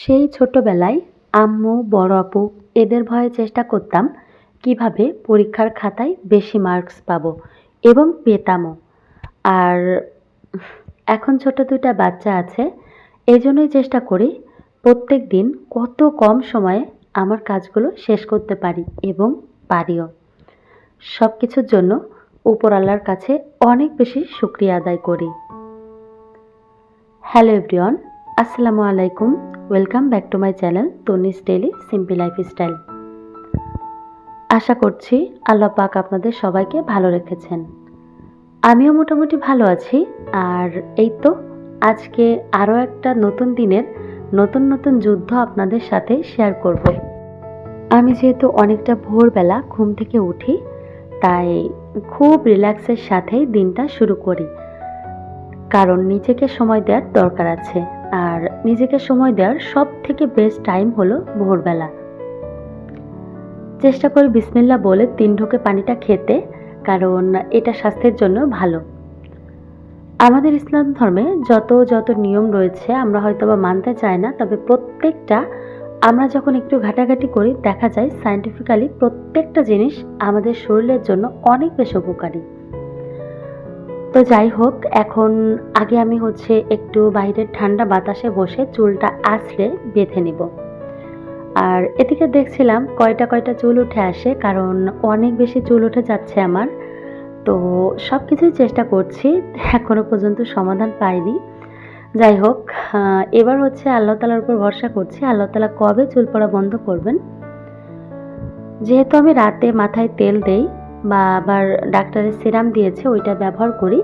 সেই ছোটবেলায় আম্মু, বড় আপু এদের ভয়ে চেষ্টা করতাম কীভাবে পরীক্ষার খাতায় বেশি মার্কস পাবো এবং পেতামও। আর এখন ছোট দুইটা বাচ্চা আছে এই জন্যই চেষ্টা করি প্রত্যেক দিন কত কম সময়ে আমার কাজগুলো শেষ করতে পারি এবং পারিও। সব কিছুর জন্য উপরআল্লাহর কাছে অনেক বেশি শুক্রিয়া আদায় করি। হ্যালো এভরিওয়ান, আসসালামু আলাইকুম। Welcome back to my channel Tanis daily simple lifestyle আশা করছি আল্লাহ পাক আপনাদের সবাইকে ভালো রেখেছেন। আমিও মোটামুটি ভালো আছি। আর এই তো আজকে আরও একটা নতুন দিনের, নতুন নতুন যুদ্ধ আপনাদের সাথে শেয়ার করব। আমি যেহেতু অনেকটা ভোরবেলা ঘুম থেকে উঠি, তাই খুব রিল্যাক্সের সাথেই দিনটা শুরু করি। কারণ নিজেকে সময় দেওয়ার দরকার আছে। আর নিজেকে সময় দেওয়ার সব থেকে বেস্ট টাইম হলো ভোরবেলা। চেষ্টা করি বিসমিল্লা বলে তিন ঢোকে পানিটা খেতে, কারণ এটা স্বাস্থ্যের জন্য ভালো। আমাদের ইসলাম ধর্মে যত যত নিয়ম রয়েছে, আমরা হয়তো বা মানতে চাই না, তবে প্রত্যেকটা আমরা যখন একটু ঘাটাঘাটি করি, দেখা যায় সায়েন্টিফিক্যালি প্রত্যেকটা জিনিস আমাদের শরীরের জন্য অনেক বেশি উপকারী। তো যাই হোক, এখন আগে আমি হচ্ছে একটু বাইরের ঠান্ডা বাতাসে বসে চুলটা আছড়ে বেঁধে নিব। আর এদিকে দেখছিলাম কয়টা কয়টা চুল উঠে আসে, কারণ অনেক বেশি চুল উঠে যাচ্ছে আমার। তো সব কিছুই চেষ্টা করছি এখনও পর্যন্ত সমাধান পাইনি। যাই হোক এবার হচ্ছে আল্লাহ তালার উপর ভরসা করছি, আল্লাহ তালা কবে চুল পড়া বন্ধ করবেন। যেহেতু আমি রাতে মাথায় তেল দেই বা আবার ডাক্তারের সিরাম দিয়েছে, ওইটা ব্যবহার করি।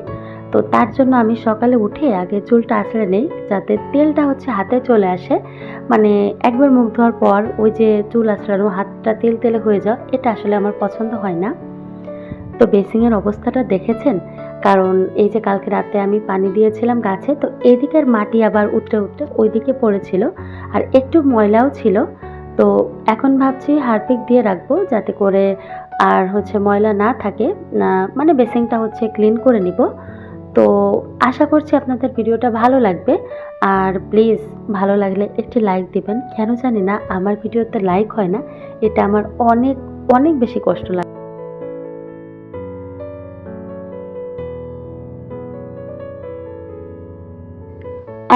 তো তার জন্য আমি সকালে উঠে আগে চুলটা আছড়ে নেই, যাতে তেলটা হচ্ছে হাতে চলে আসে। মানে একবার মুখ ধোয়ার পর ওই যে চুল আছড়ানো হাতটা তেল তেলে হয়ে যাওয়া, এটা আসলে আমার পছন্দ হয় না। তো বেসিংয়ের অবস্থাটা দেখেছেন? কারণ এই যে কালকে রাতে আমি পানি দিয়েছিলাম গাছে, তো এদিকের মাটি আবার উতরে উতরে ওইদিকে পড়েছিল, আর একটু ময়লাও ছিল। তো এখন ভাবছি হারপিক দিয়ে রাখব, যাতে করে আর হচ্ছে ময়লা না থাকে মানে বেসিংটা হচ্ছে ক্লিন করে নিব। তো আশা করছি আপনাদের ভিডিওটা ভালো লাগবে। আর প্লিজ ভালো লাগলে একটি লাইক দিবেন। কেন জানি না, আমার ভিডিওতে লাইক হয় না, এটা আমার অনেক অনেক বেশি কষ্ট লাগে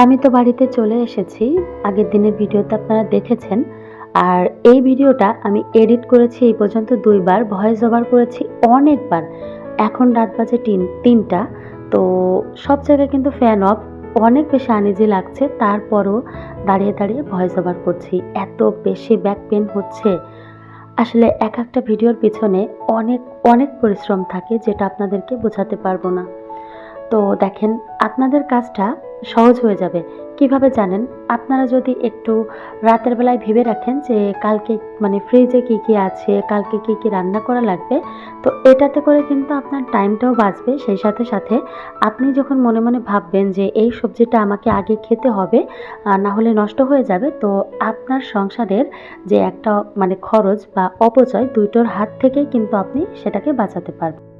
আমি তো বাড়িতে চলে এসেছি। আগের দিনের ভিডিওতে আপনারা দেখেছেন আর এই ভিডিওটা আমি এডিট করেছি এই পর্যন্ত দুইবার, ভয়েস ওভার করেছি অনেকবার। এখন রাত বাজে তিন, তিনটা। তো সব জায়গায় কিন্তু ফ্যান অফ অনেক বেশি আনিজি লাগছে। তারপরও দাঁড়িয়ে দাঁড়িয়ে ভয়েস ওভার করছি। এত বেশি ব্যাক পেন হচ্ছে। আসলে এক একটা ভিডিওর পিছনে অনেক অনেক পরিশ্রম থাকে যেটা আপনাদেরকে বোঝাতে পারব না। তো দেখেন, আপনাদের কাজটা সহজ হয়ে যাবে। কীভাবে জানেন? আপনারা যদি একটু রাতের বেলায় ভেবে রাখেন যে কালকে মানে ফ্রিজে কি কি আছে, কালকে কি কি রান্না করা লাগবে, তো এটাতে করে কিন্তু আপনার টাইমটাও বাঁচবে। সেই সাথে সাথে আপনি যখন মনে মনে ভাববেন যে এই সবজিটা আমাকে আগে খেতে হবে না হলে নষ্ট হয়ে যাবে, তো আপনার সংসারের যে একটা মানে খরচ বা অপচয় দুইটোর হাত থেকেই কিন্তু আপনি সেটাকে বাঁচাতে পারবেন।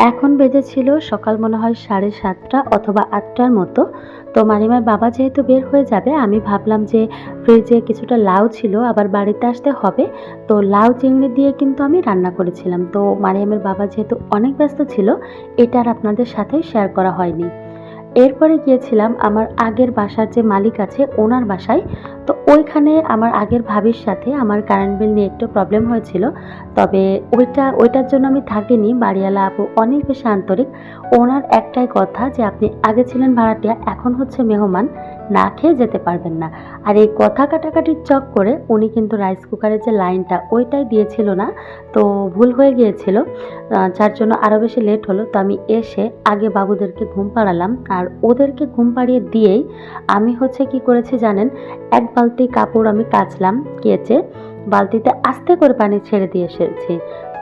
এখন বেজেছিল সকাল মনে হয় সাড়ে সাতটা অথবা আটটার মতো। তো মারিমার বাবা যেহেতু বের হয়ে যাবে, আমি ভাবলাম যে ফ্রিজে কিছুটা লাউ ছিল, আবার বাড়িতে আসতে হবে। তো লাউ চিংড়ি দিয়ে কিন্তু আমি রান্না করেছিলাম। তো মারিয়ামের বাবা যেহেতু অনেক ব্যস্ত ছিল, এটা আর আপনাদের সাথে শেয়ার করা হয়নি। এরপরে গিয়েছিলাম আমার আগের বাসার যে মালিক আছে, ওনার বাসায়। তো ওইখানে আমার আগের ভাবির সাথে আমার কারেন্ট বিল নিয়ে একটু প্রবলেম হয়েছিল। তবে ওইটা, ওইটার জন্য আমি থাকিনি। বাড়িওয়ালা আপু অনেক বেশি আন্তরিক। ওনার একটাই কথা যে, আপনি আগে ছিলেন ভাড়াটিয়া, এখন হচ্ছে মেহমান। না খেয়ে যেতে পারবেন না। আর এই কথা কাটাকাটির চক করে উনি কিন্তু রাইস কুকারের যে লাইনটা ওইটাই দিয়েছিল না, তো ভুল হয়ে গিয়েছিল। যার জন্য আরও বেশি লেট হলো। তো আমি এসে আগে বাবুদেরকে ঘুম পাড়ালাম। আর ওদেরকে ঘুম পাড়িয়ে দিয়েই আমি হচ্ছে কি করেছি জানেন, এক বালতি কাপড় আমি কাচলাম, কেচে বালতিতে আস্তে করে পানি ছেড়ে দিয়ে এসেছি।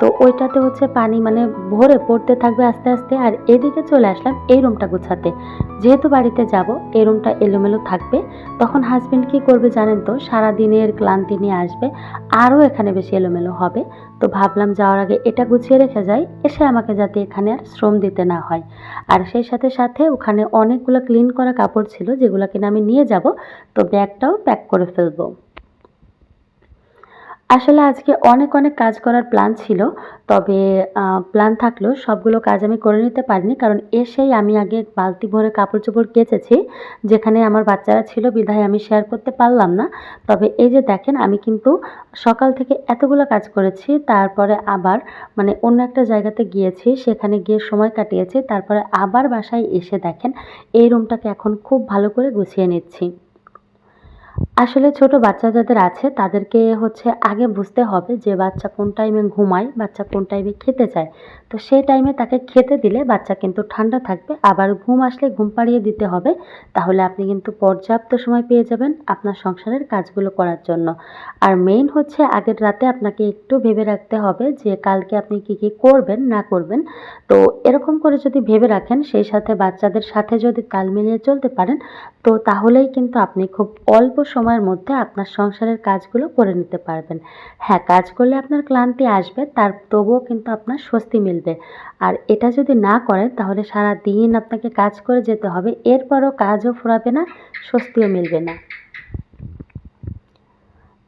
তো ওইটাতে হচ্ছে পানি মানে ভরে পড়তে থাকবে আস্তে আস্তে, আর এদিকে চলে আসলাম এই রুমটা গুছাতে। যেহেতু বাড়িতে যাব, এই রুমটা এলোমেলো থাকবে। তখন হাজব্যান্ড কি করবে জানেন তো? সারা দিনের ক্লান্তি নিয়ে আসবে, আরও এখানে বেশি এলোমেলো হবে। তো ভাবলাম যাওয়ার আগে এটা গুছিয়ে রেখে যাই, এসে আমাকে যাতে এখানে আর শ্রম দিতে না হয়। আর সেই সাথে সাথে ওখানে অনেকগুলো ক্লিন করা কাপড় ছিল, যেগুলো কিনা আমি নিয়ে যাব, তো ব্যাগটাও প্যাক করে ফেলব। আসলে আজকে অনেক অনেক কাজ করার প্ল্যান ছিল, তবে প্ল্যান থাকলেও সবগুলো কাজ আমি করে নিতে পারিনি, কারণ এসেই আমি আগে বালতি ভরে কাপড় চোপড় কেচেছি, যেখানে আমার বাচ্চারা ছিল, বিধায় আমি শেয়ার করতে পারলাম না। তবে এই যে দেখেন, আমি কিন্তু সকাল থেকে এতগুলো কাজ করেছি, তারপরে আবার মানে অন্য একটা জায়গাতে গিয়েছি, সেখানে গিয়ে সময় কাটিয়েছি, তারপরে আবার বাসায় এসে দেখেন, এই রুমটাকে এখন খুব ভালো করে গুছিয়ে নিচ্ছি। আসলে ছোট বাচ্চা যাদের আছে, তাদেরকে হচ্ছে আগে বুঝতে হবে যে বাচ্চা কোন টাইমে ঘুমায়, বাচ্চা কোন টাইমে খেতে চায়। তো সেই টাইমে তাকে খেতে দিলে বাচ্চা কিন্তু ঠান্ডা থাকবে। আবার ঘুম আসলে ঘুম পাড়িয়ে দিতে হবে, তাহলে আপনি কিন্তু পর্যাপ্ত সময় পেয়ে যাবেন আপনার সংসারের কাজগুলো করার জন্য। আর মেইন হচ্ছে আগের রাতে আপনাকে একটু ভেবে রাখতে হবে যে কালকে আপনি কি কি করবেন, না করবেন। তো এরকম করে যদি ভেবে রাখেন, সেই সাথে বাচ্চাদের সাথে যদি তাল মিলিয়ে চলতে পারেন, তো তাহলেই কিন্তু আপনি খুব অল্প সময়ের মধ্যে আপনার সংসারের কাজগুলো করে নিতে পারবেন। হ্যাঁ কাজ করলে আপনার ক্লান্তি আসবে, তার তবুও কিন্তু আপনার স্বস্তি মিলবে। আর এটা যদি না করেন, তাহলে সারা দিন আপনাকে কাজ করে যেতে হবে, এরপরও কাজও ফুরাবে না, স্বস্তিও মিলবে না।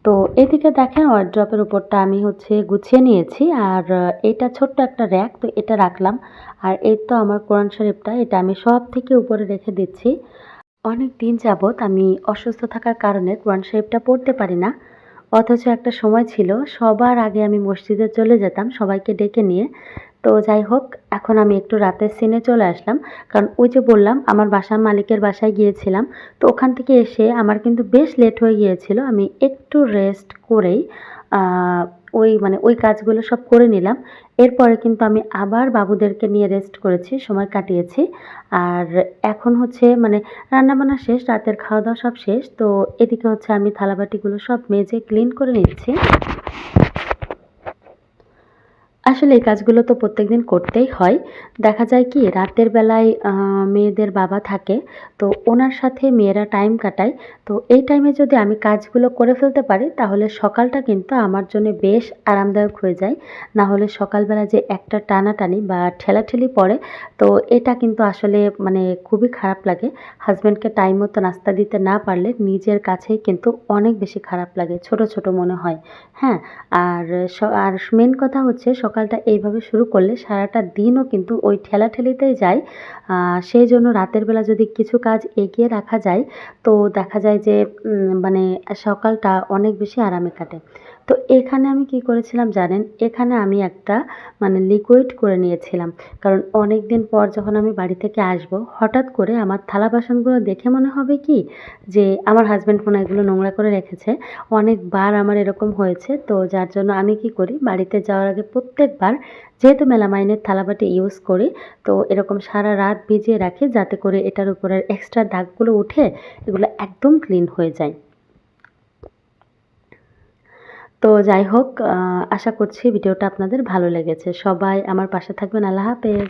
তো এদিকে দেখেন ওয়ার্ড্রপের উপরটা আমি হচ্ছে গুছিয়ে নিয়েছি, আর এটা ছোট্ট একটা র্যাক তো এটা রাখলাম। আর এই তো আমার কোরআন শরীফটা, এটা আমি সব থেকে উপরে রেখে দিচ্ছি। অনেক দিন যাবৎ আমি অসুস্থ থাকার কারণে কোরআন শরীফটা পড়তে পারি না। অথচ একটা সময় ছিল, সবার আগে আমি মসজিদে চলে যেতাম, সবাইকে ডেকে নিয়ে। তো যাই হোক, এখন আমি একটু রাতের সিনে চলে আসলাম। কারণ ওই যে বললাম, আমার বাসার মালিকের বাসায় গিয়েছিলাম। তো ওখান থেকে এসে আমার কিন্তু বেশ লেট হয়ে গিয়েছিল। আমি একটু রেস্ট করেই ওই মানে ওই কাজগুলো সব করে নিলাম। এরপরে কিন্তু আমি আবার বাবুদেরকে নিয়ে রেস্ট করেছি, সময় কাটিয়েছি। আর এখন হচ্ছে মানে রান্নাবান্না শেষ, রাতের খাওয়া দাওয়া সব শেষ। তো এদিকে হচ্ছে আমি থালাবাটিগুলো সব মেজে ক্লিন করে নিচ্ছি। আসলে এই কাজগুলো তো প্রত্যেকদিন করতেই হয়। দেখা যায় কি, রাতের বেলায় মেয়েদের বাবা থাকে, তো ওনার সাথে মেয়েরা টাইম কাটায়। তো এই টাইমে যদি আমি কাজগুলো করে ফেলতে পারি, তাহলে সকালটা কিন্তু আমার জন্য বেশ আরামদায়ক হয়ে যায়। না হলে সকালবেলা যে একটা টানাটানি বা ঠেলাঠেলি পড়ে, তো এটা কিন্তু আসলে মানে খুবই খারাপ লাগে। হাজব্যান্ডকে টাইম মতো নাস্তা দিতে না পারলে নিজের কাছেই কিন্তু অনেক বেশি খারাপ লাগে, ছোট ছোট মনে হয়। হ্যাঁ আর আর মেন কথা হচ্ছে সকালটা এইভাবে শুরু করলে সারাটা দিনও কিন্তু ওই ঠেলাঠেলিতেই যায়। সেই জন্য রাতের বেলা যদি কিছু কাজ এগিয়ে রাখা যায়, তো দেখা যায় যে মানে সকালটা অনেক বেশি আরামে কাটে। তো এখানে আমি কি করেছিলাম জানেন? এখানে আমি একটা মানে লিকুইড করে নিয়েছিলাম। কারণ অনেক দিন পর যখন আমি বাড়ি থেকে আসব, হঠাৎ করে আমার থালা বাসনগুলো দেখে মনে হবে কি? যে আমার হাজব্যান্ড মনে এগুলো নোংরা করে রেখেছে। অনেকবার আমার এরকম হয়েছে। তো যার জন্য আমি কি করি? বাড়িতে যাওয়ার আগে প্রত্যেকবার যেহেতু মেলামাইনের থালাবাটি ইউজ করি, তো এরকম সারা রাত ভিজিয়ে রাখি যাতে করে এটার উপরের এক্সট্রা দাগগুলো উঠে এগুলো একদম ক্লিন হয়ে যায়। তো যাই হোক আশা করছি ভিডিওটা আপনাদের ভালো লেগেছে। সবাই আমার পাশে থাকবেন। আল্লাহ হাফেজ।